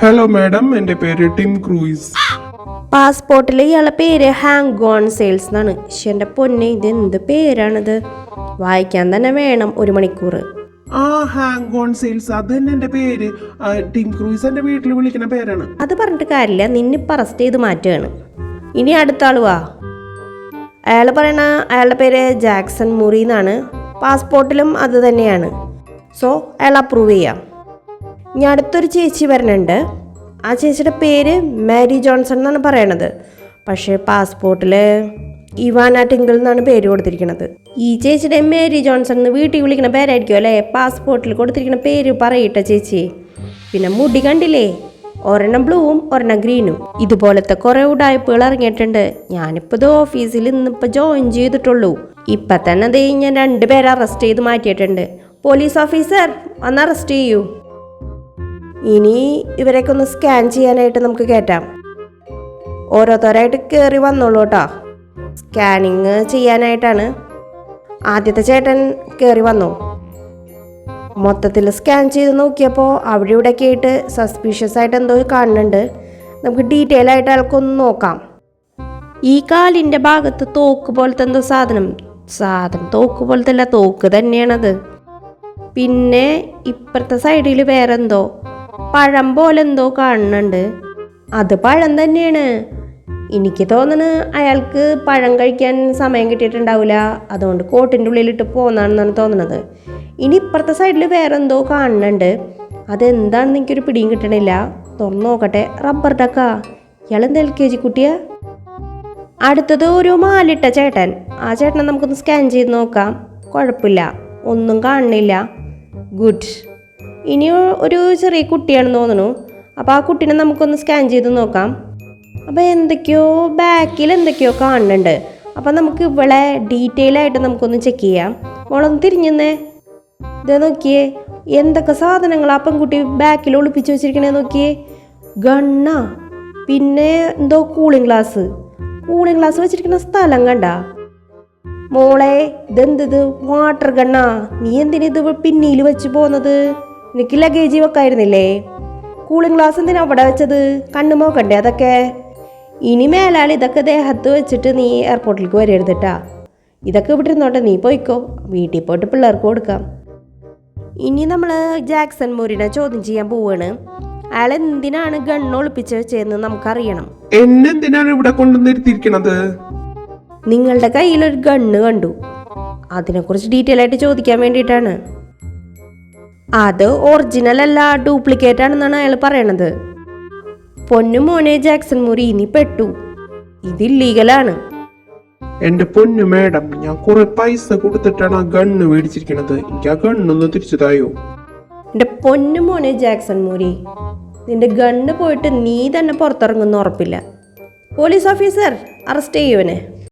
Hello madam എന്റെ പേര് Tim cruise. പാസ്പോർട്ടിലെ ഇയാളെ പേര് ഹാങ് ഗോൺ സെയിൽസ് എന്നാണ്. പക്ഷെ എന്റെ പൊന്നെ ഇത് എന്ത് പേരാണിത്? വായിക്കാൻ തന്നെ വേണം ഒരു മണിക്കൂർ ആ ഹാങ് ഗോൺ സെയിൽസ്. അത് തന്നെ എന്റെ പേര്. ടിം ക്രൂയിസ് എന്റെ വീട്ടിൽ വിളിക്കുന്ന പേരാണ്. അത് പറഞ്ഞിട്ട് കാര്യമില്ല. നിന്നിപ്പോൾ അറസ്റ്റ് ചെയ്ത് മാറ്റുകയാണ്. ഇനി അടുത്ത ആൾ വാ. അയാൾ പറയണ അയാളുടെ പേര് ജാക്സൺ മുറി എന്നാണ്. പാസ്പോർട്ടിലും അത് തന്നെയാണ്. സോ അയാൾ അപ്രൂവ് ചെയ്യാം. ഇനി അടുത്തൊരു ചേച്ചി വരണുണ്ട്. ആ ചേച്ചിയുടെ പേര് മാരി ജോൺസൺ എന്നാണ് പറയണത്. പക്ഷേ പാസ്പോർട്ടിൽ ഇവാന ടിങ്കിൾ എന്നാണ് പേര് കൊടുത്തിരിക്കുന്നത് ഈ ചേച്ചിയുടെ മേരി ജോൺസൺ എന്ന് വീട്ടിൽ വിളിക്കുന്ന പേരായിരിക്കും അല്ലേ? പാസ്പോർട്ടിൽ കൊടുത്തിരിക്കുന്ന പേര് പറയിട്ട ചേച്ചി. പിന്നെ മുടി കണ്ടില്ലേ? ഒരെണ്ണം ബ്ലൂവും ഒരെണ്ണം ഗ്രീനും. ഇതുപോലത്തെ കുറെ ഉടായ്പകൾ ഇറങ്ങിയിട്ടുണ്ട്. ഞാനിപ്പോൾ ഇത് ഓഫീസിൽ ഇന്നിപ്പോൾ ജോയിൻ ചെയ്തിട്ടുള്ളൂ. ഇപ്പം തന്നെ ഞാൻ രണ്ടുപേരെ അറസ്റ്റ് ചെയ്ത് മാറ്റിയിട്ടുണ്ട്. പോലീസ് ഓഫീസർ വന്ന് അറസ്റ്റ് ചെയ്യൂ. ഇനി ഇവരെയൊക്കെ ഒന്ന് സ്കാൻ ചെയ്യാനായിട്ട് നമുക്ക് കയറ്റാം ഓരോരുത്തരായിട്ട് കയറി വന്നോളൂ കേട്ടോ. സ്കാനിങ് ചെയ്യാനായിട്ടാണ്. ആദ്യത്തെ ചേട്ടൻ കയറി വന്നു. മൊത്തത്തിൽ സ്കാൻ ചെയ്ത് നോക്കിയപ്പോൾ അവിടെ ഇവിടെയൊക്കെ ആയിട്ട് സസ്പീഷ്യസ് ആയിട്ട് എന്തോ കാണുന്നുണ്ട്. നമുക്ക് ഡീറ്റെയിൽ ആയിട്ട് അയാൾക്കൊന്ന് നോക്കാം. ഈ കാലിന്റെ ഭാഗത്ത് തോക്ക് പോലത്തെ എന്തോ സാധനം. സാധനം തോക്ക് പോലത്തെ അല്ല തോക്ക് തന്നെയാണത്. പിന്നെ ഇപ്പുറത്തെ സൈഡിൽ വേറെ എന്തോ പഴം പോലെ എന്തോ കാണുന്നുണ്ട്. അത് പഴം തന്നെയാണ്. എനിക്ക് തോന്നണ് അയാൾക്ക് പഴം കഴിക്കാൻ സമയം കിട്ടിയിട്ടുണ്ടാവില്ല അതുകൊണ്ട് കോട്ടിന്റെ ഉള്ളിലിട്ട് പോന്നാണെന്നാണ് തോന്നുന്നത് ഇനി ഇപ്പുറത്തെ സൈഡിൽ വേറെ എന്തോ കാണുന്നുണ്ട്. അതെന്താണെന്ന് എനിക്കൊരു പിടിയും കിട്ടണില്ല. തുറന്നു നോക്കട്ടെ. റബ്ബർ ഡക്ക. എന്ത് എൽ കെ ജി കുട്ടിയാ? അടുത്തത് ഒരു മാലിട്ട ചേട്ടൻ. ആ ചേട്ടനെ നമുക്കൊന്ന് സ്കാൻ ചെയ്ത് നോക്കാം. കുഴപ്പമില്ല. ഒന്നും കാണുന്നില്ല. ഗുഡ്. ഇനി ഒരു ചെറിയ കുട്ടിയാണെന്ന് തോന്നുന്നു. അപ്പോൾ ആ കുട്ടീനെ നമുക്കൊന്ന് സ്കാൻ ചെയ്ത് നോക്കാം. അപ്പോൾ എന്തൊക്കെയോ ബാക്കിൽ എന്തൊക്കെയോ കാണുന്നുണ്ട്. അപ്പോൾ നമുക്ക് ഇവിടെ ഡീറ്റെയിൽ ആയിട്ട് നമുക്കൊന്ന് ചെക്ക് ചെയ്യാം. മോളൊന്ന് തിരിഞ്ഞെന്നേ. ഇതേ നോക്കിയേ എന്തൊക്കെ സാധനങ്ങളാ പെൺകുട്ടി ബാക്കിൽ ഒളിപ്പിച്ച് വെച്ചിരിക്കണേ നോക്കിയേ. ഗണ്ണ. പിന്നെ എന്തോ കൂളിംഗ് ഗ്ലാസ് കൂളിംഗ് ഗ്ലാസ് വെച്ചിരിക്കുന്ന സ്ഥലം കണ്ട. മോളെ ഇതെന്തത്? വാട്ടർ ഗണ്ണാ. നീ എന്തിനാ ഇത് പിന്നിയിൽ വെച്ച് പോന്നത്? നിനക്ക് ലഗേജ് വെക്കായിരുന്നില്ലേ കൂളിംഗ് ഗ്ലാസ് എന്തിനാ അവിടെ വെച്ചത്? കണ്ണുമോ കണ്ടേ അതൊക്കെ? ഇനി മേലാൾ ഇതൊക്കെ ദേഹത്ത് വെച്ചിട്ട് നീ എയർപോർട്ടിലേക്ക് വരരുതിട്ടാ ഇതൊക്കെ ഇവിടെ ഇരുന്നോട്ടെ നീ പോയിക്കോ. വീട്ടിൽ പോയിട്ട് പിള്ളേർക്ക് കൊടുക്കാം. ഇനി നമ്മൾ ജാക്സൺ മോരിനെ ചോദ്യം ചെയ്യാൻ പോവാണ്. അയാൾ എന്തിനാണ് ഗണ്ണ് ഒളിപ്പിച്ച് വെച്ചതെന്ന് നമുക്കറിയണം. എന്നെന്തിനാണ് ഇവിടെ കൊണ്ടുവന്നിരുത്തിയിരിക്കണത് നിങ്ങളുടെ കയ്യിലൊരു ഗണ്ണ് കണ്ടു. അതിനെക്കുറിച്ച് ഡീറ്റെയിൽ ആയിട്ട് ചോദിക്കാൻ വേണ്ടിയിട്ടാണ്. അത് ഒറിജിനൽ അല്ല ഡ്യൂപ്ലിക്കേറ്റ് ആണെന്നാണ് അയാൾ പറയണത്. പൊന്നു മോനെ ജാക്സൺ മുറി ഇനി പെട്ടു. ഇത് ഇല്ലീഗലാണ് എന്റെ പൊന്നു മാഡം ഞാൻ കുറെ പൈസ കൊടുത്തിട്ടാണ് ആ ഗണ്ണ് മേടിച്ചിരിക്കണത്. എനിക്ക് ആ ഗണ്ണൊന്ന് തിരിച്ചു തായോ? എന്റെ പൊന്നു മോനെ ജാക്സൺ മൂരി നിന്റെ ഗണ്ണ് പോയിട്ട് നീ തന്നെ പുറത്തിറങ്ങുന്ന ഉറപ്പില്ല. Police officer arrest ചെയ്യുവനെ.